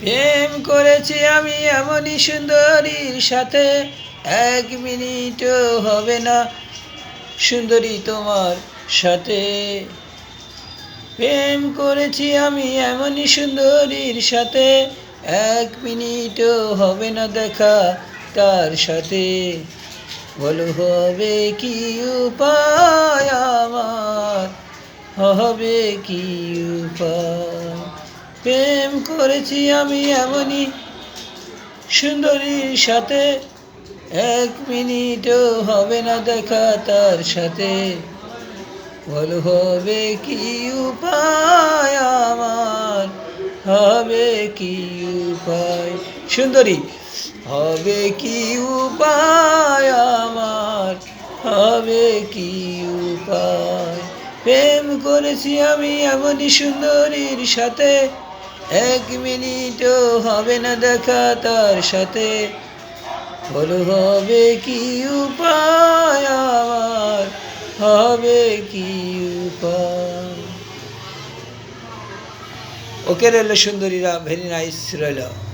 প্রেম করেছি আমি এমনই সুন্দরীর সাথে। এক মিনিটও হবে না সুন্দরী তোমার সাথে। প্রেম করেছি আমি এমনই সুন্দরীর সাথে। এক মিনিটও হবে না দেখা তার সাথে। বলো, হবে কি উপায় আমার? হবে কি উপায়? প্রেম করেছি আমি এমনই সুন্দরীর সাথে। এক মিনিটও হবে না দেখা তার সাথে। বল, হবে কি উপায় আমার? হবে কি উপায়? সুন্দরী, হবে কি উপায় আমার? হবে কি উপায়? প্রেম করেছি আমি এমনই সুন্দরীর সাথে। এক মিনিটও হবে না দেখা তার সাথে। বলো হবে কি উপায় আমার? হবে কি উপায়? ওকে রইল সুন্দরীরা, ভেরি নাইস রইল।